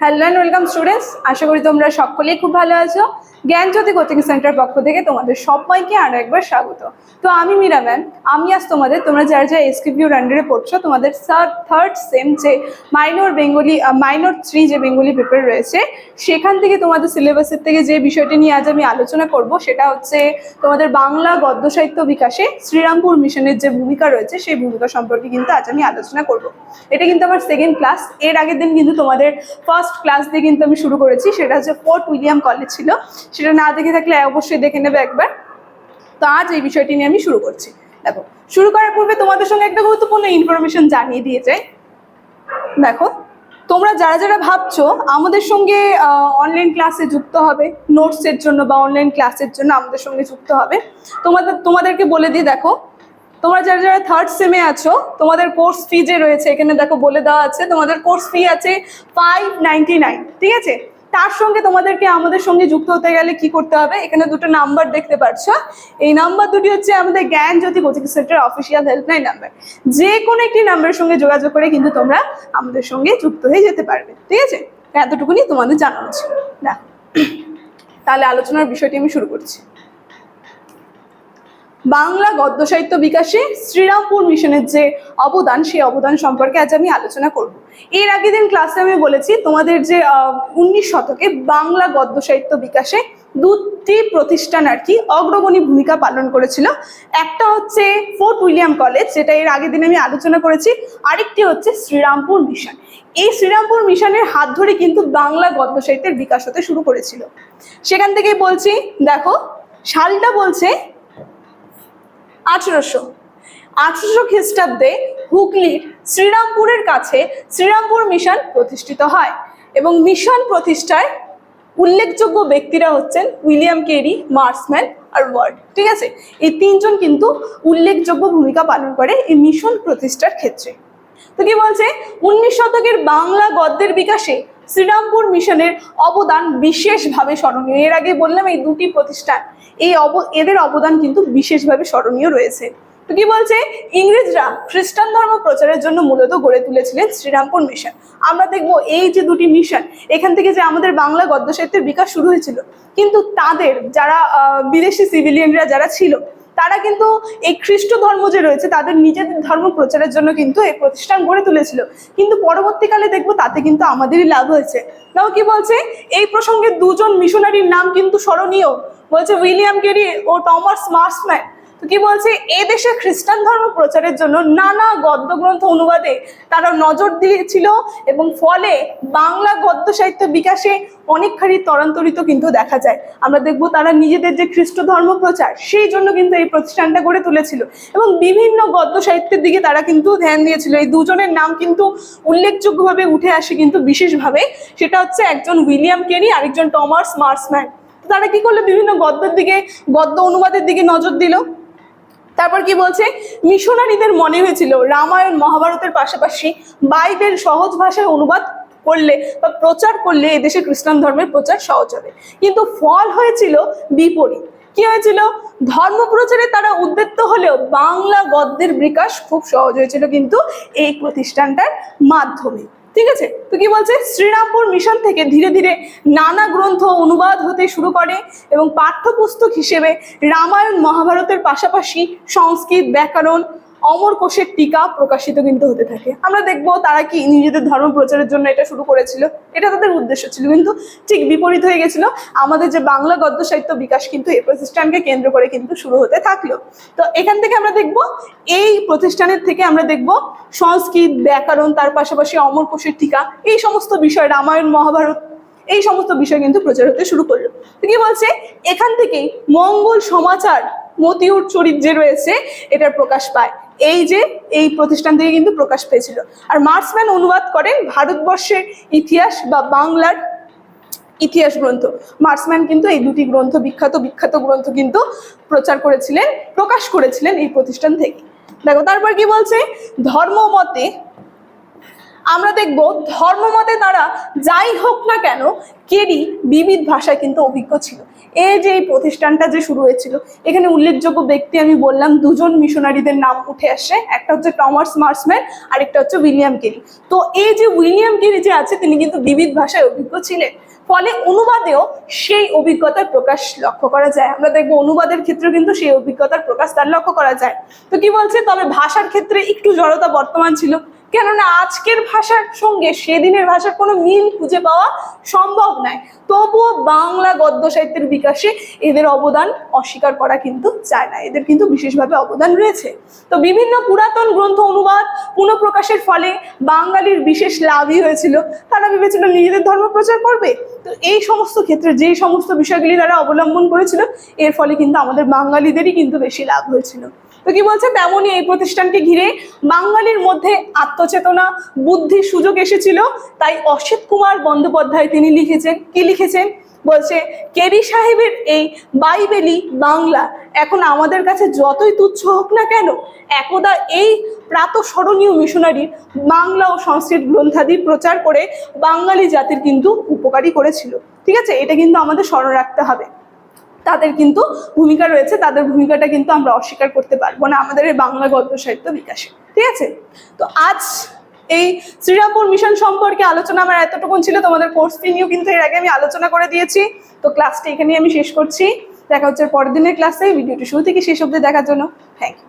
Hello and welcome students আশা করি তোমরা সকলেই খুব ভালো আছো। জ্ঞানজ্যোতি কোচিং সেন্টার পক্ষ থেকে তোমাদের সবাইকে আরও একবার স্বাগত। তো আমি মীরা ম্যাম। আমি আজ তোমাদের, তোমরা যারা যারা এসকিপিউর আন্ডারে পড়ছো, তোমাদের থার্ড সেম যে মাইনর বেঙ্গলি মাইনর থ্রি যে বেঙ্গলি পেপার রয়েছে, সেখান থেকে তোমাদের সিলেবাসের থেকে যে বিষয়টি নিয়ে আজ আমি আলোচনা করব, সেটা হচ্ছে তোমাদের বাংলা গদ্য সাহিত্য বিকাশে শ্রীরামপুর মিশনের যে ভূমিকা রয়েছে, সেই ভূমিকা সম্পর্কে কিন্তু আজ আমি আলোচনা করব। এটা কিন্তু আমার সেকেন্ড ক্লাস এর আগের দিন কিন্তু তোমাদের ফার্স্ট ক্লাস দিয়ে কিন্তু আমি শুরু করেছি, সেটা হচ্ছে ফোর্ট উইলিয়াম কলেজ ছিল। সেটা না দেখে থাকলে অবশ্যই দেখে নেবে একবার। তো আজ এই বিষয়টি নিয়ে আমি শুরু করছি। দেখো, শুরু করার পূর্বে তোমাদের সঙ্গে একটা গুরুত্বপূর্ণ ইনফরমেশন জানিয়ে দিয়ে যাই। দেখো, তোমরা যারা যারা ভাবছ আমাদের সঙ্গে অনলাইন ক্লাসে যুক্ত হবে নোটসের জন্য বা অনলাইন ক্লাসের জন্য আমাদের সঙ্গে যুক্ত হবে, তোমাদের, তোমাদেরকে বলে দিই, দেখো তোমরা যারা যারা থার্ড সেমে আছো, তোমাদের কোর্স ফি যে রয়েছে, এখানে দেখো বলে দেওয়া আছে, তোমাদের কোর্স ফি আছে ফাইভ নাইন ঠিক আছে? তার সঙ্গে তোমাদেরকে আমাদের সঙ্গে যুক্ত হতে গেলে কি করতে হবে? এখানে দুটো নাম্বার দেখতে পাচ্ছ। এই নাম্বার দুটি হচ্ছে আমাদের Gyan Jyoti coaching centre official helpline number যে কোনো একটি নাম্বারের সঙ্গে যোগাযোগ করে কিন্তু তোমরা আমাদের সঙ্গে যুক্ত হয়ে যেতে পারবে, ঠিক আছে? এতটুকুনি তোমাদের জানানো ছিল। দেখো তাহলে আলোচনার বিষয়টি আমি শুরু করছি। বাংলা গদ্য সাহিত্য বিকাশে শ্রীরামপুর মিশনের যে অবদান, সেই অবদান সম্পর্কে আজ আমি আলোচনা করব। এর আগের দিন ক্লাসে আমি বলেছি, তোমাদের যে উনিশ শতকে বাংলা গদ্য সাহিত্য বিকাশে দুটি প্রতিষ্ঠান আর কি অগ্রগণী ভূমিকা পালন করেছিল। একটা হচ্ছে ফোর্ট উইলিয়াম কলেজ, যেটা এর আগের দিন আমি আলোচনা করেছি। আরেকটি হচ্ছে শ্রীরামপুর মিশন। এই শ্রীরামপুর মিশনের হাত ধরে কিন্তু বাংলা গদ্য সাহিত্যের বিকাশ হতে শুরু করেছিল। সেখান থেকেই বলছি, দেখো, সালটা বলছে আঠেরোশো। আঠেরোশো খ্রিস্টাব্দে হুগলির শ্রীরামপুরের কাছে শ্রীরামপুর মিশন প্রতিষ্ঠিত হয় এবং মিশন প্রতিষ্ঠায় উল্লেখযোগ্য ব্যক্তিরা হচ্ছেন উইলিয়াম কেরি, মার্সম্যান আর ওয়ার্ড। ঠিক আছে? এই তিনজন কিন্তু উল্লেখযোগ্য ভূমিকা পালন করে এই মিশন প্রতিষ্ঠার ক্ষেত্রে। তো কি বলছে? উনিশ শতকের বাংলা গদ্যের বিকাশে শ্রীরামপুর মিশনের অবদান বিশেষভাবে স্মরণীয়। এর আগে বললাম এই দুটি প্রতিষ্ঠান, এই অব, এদের অবদান কিন্তু বিশেষভাবে স্মরণীয় রয়েছে। তো কি বলছে? ইংরেজরা খ্রিস্টান ধর্ম প্রচারের জন্য মূলত গড়ে তুলেছিলেন শ্রীরামপুর মিশন। আমরা দেখব এই যে দুটি মিশন, এখান থেকে যে আমাদের বাংলা গদ্য সাহিত্যের বিকাশ শুরু হয়েছিল। কিন্তু তাদের যারা বিদেশি সিভিলিয়ানরা যারা ছিল তারা কিন্তু এই খ্রিস্ট ধর্ম যে রয়েছে, তাদের নিজেদের ধর্ম প্রচারের জন্য কিন্তু এই প্রতিষ্ঠান গড়ে তুলেছিল। কিন্তু পরবর্তীকালে দেখব তাতে কিন্তু আমাদেরই লাভ হয়েছে। তাও কি বলছে? এই প্রসঙ্গে দুজন মিশনারির নাম কিন্তু স্মরণীয়। বলছে উইলিয়াম গেরি ও টমাস মার্সম্যান। তো কি বলছে? এ দেশে খ্রিস্টান ধর্ম প্রচারের জন্য নানা গদ্য গ্রন্থ অনুবাদে তারা নজর দিয়েছিল এবং ফলে বাংলা গদ্য সাহিত্য বিকাশে অনেকখানি ত্বরান্তরিত কিন্তু দেখা যায়। আমরা দেখব তারা নিজেদের যে খ্রিস্ট ধর্ম প্রচার, সেই জন্য কিন্তু এই প্রতিষ্ঠানটা গড়ে তুলেছিল। এবং বিভিন্ন গদ্য সাহিত্যের দিকে তারা কিন্তু ধ্যান দিয়েছিল। এই দুজনের নাম কিন্তু উল্লেখযোগ্যভাবে উঠে আসে কিন্তু বিশেষভাবে। সেটা হচ্ছে একজন উইলিয়াম কেরি আরেকজন টমাস মার্সম্যান। তারা কি করল? বিভিন্ন গদ্যের দিকে, গদ্য অনুবাদের দিকে নজর দিল। তারপর কি বলছে? মিশনারিদের মনে হয়েছিল রামায়ণ মহাভারতের পাশাপাশি বাইবেল সহজ ভাষায় অনুবাদ করলে বা প্রচার করলে এদেশে খ্রিস্টান ধর্মের প্রচার সহজ হবে। কিন্তু ফল হয়েছিল বিপরীত। কি হয়েছিল? ধর্ম প্রচারে তারা উদ্যত্ত হলেও বাংলা গদ্যের বিকাশ খুব সহজ হয়েছিল কিন্তু এই প্রতিষ্ঠানটার মাধ্যমে। ঠিক আছে? তো কি বলছে? শ্রীরামপুর মিশন থেকে ধীরে ধীরে নানা গ্রন্থ অনুবাদ হতে শুরু করে এবং পাঠ্যপুস্তক হিসেবে রামায়ণ মহাভারতের পাশাপাশি সংস্কৃত, ব্যাকরণ, অমর কোষের টিকা প্রকাশিত কিন্তু হতে থাকে। আমরা দেখব তারা কি নিজেদের ধর্ম প্রচারের জন্য এটা শুরু করেছিল। এটা তাদের উদ্দেশ্য ছিল। কিন্তু ঠিক বিপরীত হয়ে গেছিল। আমাদের যে বাংলা গদ্য সাহিত্য বিকাশ কিন্তু এই প্রতিষ্ঠানকে কেন্দ্র করে কিন্তু শুরু হতে থাকল। তো এখান থেকে আমরা দেখব, এই প্রতিষ্ঠানের থেকে আমরা দেখব সংস্কৃত, ব্যাকরণ, তার পাশাপাশি অমর কোষের টিকা, এই সমস্ত বিষয় রামায়ণ, মহাভারত এই সমস্ত বিষয় কিন্তু প্রচার হতে শুরু করল। কি বলছে? এখান থেকেই মঙ্গল সমাচার মতিউর চরিত যে রয়েছে, এটার প্রকাশ পায়। এই যে, এই প্রতিষ্ঠান থেকে কিন্তু প্রকাশ পেয়েছিল। আর মার্সম্যান অনুবাদ করেন ভারতবর্ষের ইতিহাস বা বাংলার ইতিহাস গ্রন্থ। মার্সম্যান কিন্তু এই দুটি গ্রন্থ, বিখ্যাত বিখ্যাত গ্রন্থ কিন্তু প্রচার করেছিলেন, প্রকাশ করেছিলেন এই প্রতিষ্ঠান থেকে। দেখো, তারপর কি বলছে? ধর্মমতে আমরা দেখব ধর্মমতে তারা যাই হোক না কেন কেরি বিবিধ ভাষায় কিন্তু অভিজ্ঞ ছিল। এই যে এই প্রতিষ্ঠানটা যে শুরু হয়েছিল, এখানে উল্লেখযোগ্য ব্যক্তি আমি বললাম, দুজন মিশনারিদের নাম উঠে আসে, একটা হচ্ছে টমাস মার্সম্যান আর একটা হচ্ছে উইলিয়াম কেরি। তো এই যে উইলিয়াম কেরি যে আছে, তিনি কিন্তু বিবিধ ভাষায় অভিজ্ঞ ছিলেন। ফলে অনুবাদেও সেই অভিজ্ঞতার প্রকাশ লক্ষ্য করা যায়। আমরা দেখব অনুবাদের ক্ষেত্রেও কিন্তু সেই অভিজ্ঞতার প্রকাশ তার লক্ষ্য করা যায়। তো কি বলছে? তবে ভাষার ক্ষেত্রে একটু জড়তা বর্তমান ছিল। কেননা আজকের ভাষার সঙ্গে সেদিনের ভাষার কোনো মিল খুঁজে পাওয়া সম্ভব নয়। তবুও বাংলা গদ্য সাহিত্যের বিকাশে এদের অবদান অস্বীকার করা কিন্তু যায় না। এদের কিন্তু বিশেষভাবে অবদান রয়েছে। তো বিভিন্ন পুরাতন গ্রন্থ অনুবাদ পুনঃপ্রকাশের ফলে বাঙালির বিশেষ লাভই হয়েছিল। তারা ভেবেছিল নিজেদের ধর্ম প্রচার করবে। তো এই সমস্ত ক্ষেত্রে যেই সমস্ত বিষয়গুলি তারা অবলম্বন করেছিল, এর ফলে কিন্তু আমাদের বাঙালিদেরই কিন্তু বেশি লাভ হয়েছিল। তো কি বলছে? তেমনই এই প্রতিষ্ঠানকে ঘিরে বাঙালির মধ্যে আত্মচেতনা, বুদ্ধির সুযোগ এসেছিল। তাই অসিত কুমার বন্দ্যোপাধ্যায় তিনি লিখেছেন, কি লিখেছেন? বলছে কেরি সাহেবের এই বাইবেলি বাংলা এখন আমাদের কাছে যতই তুচ্ছ হোক না কেন, একদা এই প্রাতঃস্মরণীয় মিশনারির বাংলা ও সংস্কৃত গ্রন্থাদি প্রচার করে বাঙালি জাতির কিন্তু উপকারী করেছিল। ঠিক আছে? এটা কিন্তু আমাদের স্মরণ রাখতে হবে। তাদের কিন্তু ভূমিকা রয়েছে, তাদের ভূমিকাটা কিন্তু আমরা অস্বীকার করতে পারব না আমাদের এই বাংলা গল্প সাহিত্য বিকাশে, ঠিক আছে? তো আজ এই শ্রীরামপুর মিশন সম্পর্কে আলোচনা আমার এতটুকুন ছিল, তোমাদের কোর্স নিয়েও কিন্তু এর আগে আমি আলোচনা করে দিয়েছি। তো ক্লাসটি এখানেই আমি শেষ করছি। দেখা হচ্ছে পরের দিনের ক্লাসে ভিডিওটি শুরু থেকে শেষ অব্দি দেখার জন্য থ্যাংক ইউ